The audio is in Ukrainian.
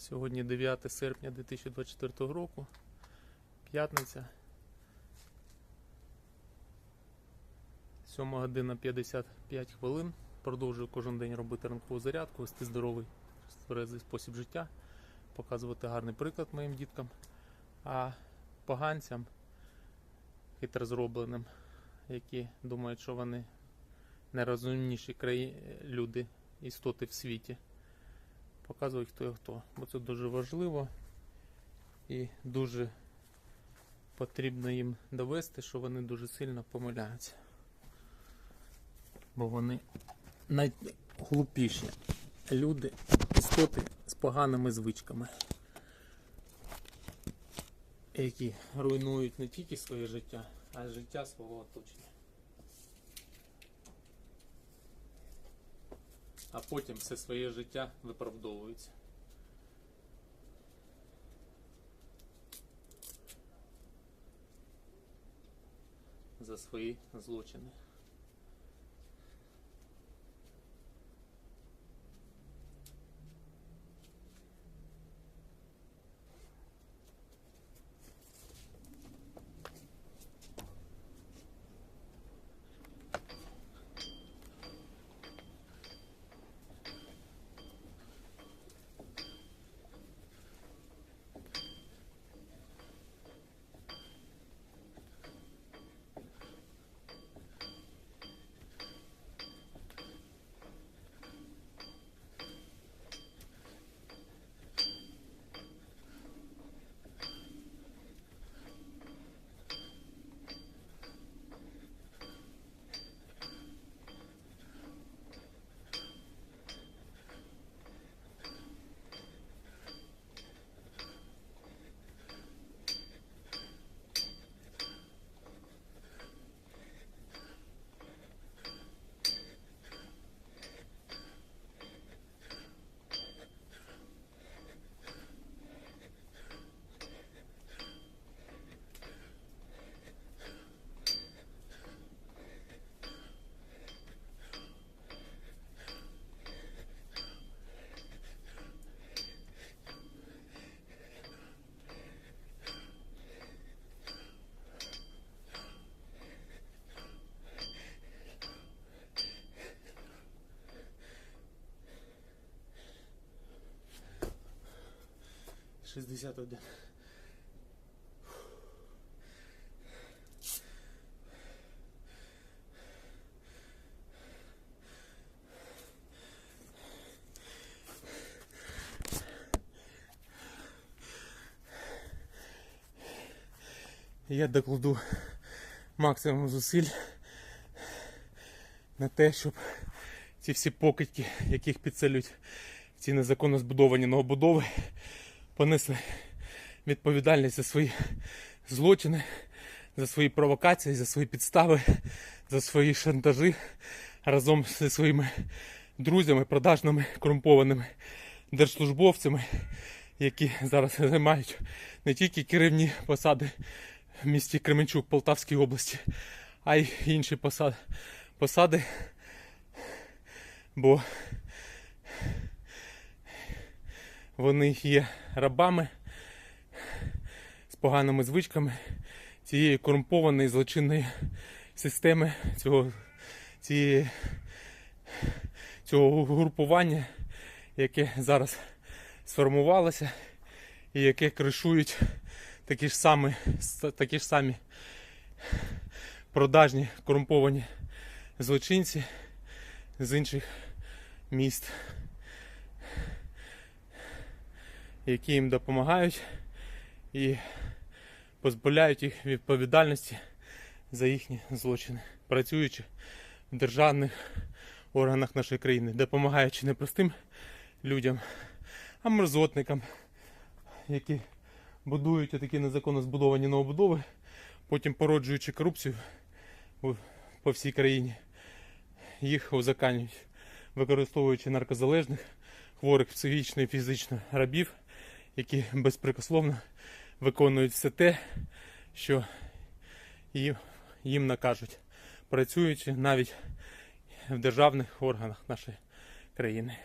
Сьогодні 9 серпня 2024 року. П'ятниця. 7 година 55 хвилин. Продовжую кожен день робити ранкову зарядку, вести здоровий тверезий спосіб життя, показувати гарний приклад моїм діткам. А поганцям, хитро зробленим, які думають, що вони найрозумніші краї... люди, істоти в світі. Показують хто є хто. Бо це дуже важливо і дуже потрібно їм довести, що вони дуже сильно помиляються. Бо вони найглупіші люди, істоти з поганими звичками, які руйнують не тільки своє життя, а й життя свого оточення. А потім все своє життя виправдовується. За свої злочини. Шістдесят один. Я докладу максимум зусиль на те, щоб ці всі покидьки, яких підселюють ці незаконно збудовані новобудови, понесли відповідальність за свої злочини, за свої провокації, за свої підстави, за свої шантажі разом зі своїми друзями, продажними корумпованими держслужбовцями, які зараз займають не тільки керівні посади в місті Кременчук Полтавській області, а й інші посади. посади бо вони є рабами з поганими звичками цієї корумпованої злочинної системи цього, цієї, цього групування, яке зараз сформувалося і яке кришують такі ж самі, такі ж самі продажні корумповані злочинці з інших міст, які їм допомагають і позбавляють їх відповідальності за їхні злочини, працюючи в державних органах нашої країни, допомагаючи не простим людям, а мерзотникам, які будують такі незаконно збудовані новобудови, потім породжуючи корупцію по всій країні. Їх узаканюють, використовуючи наркозалежних, хворих психічно і фізично рабів, які безпрекословно виконують все те, що їм, їм накажуть, працюючи навіть в державних органах нашої країни.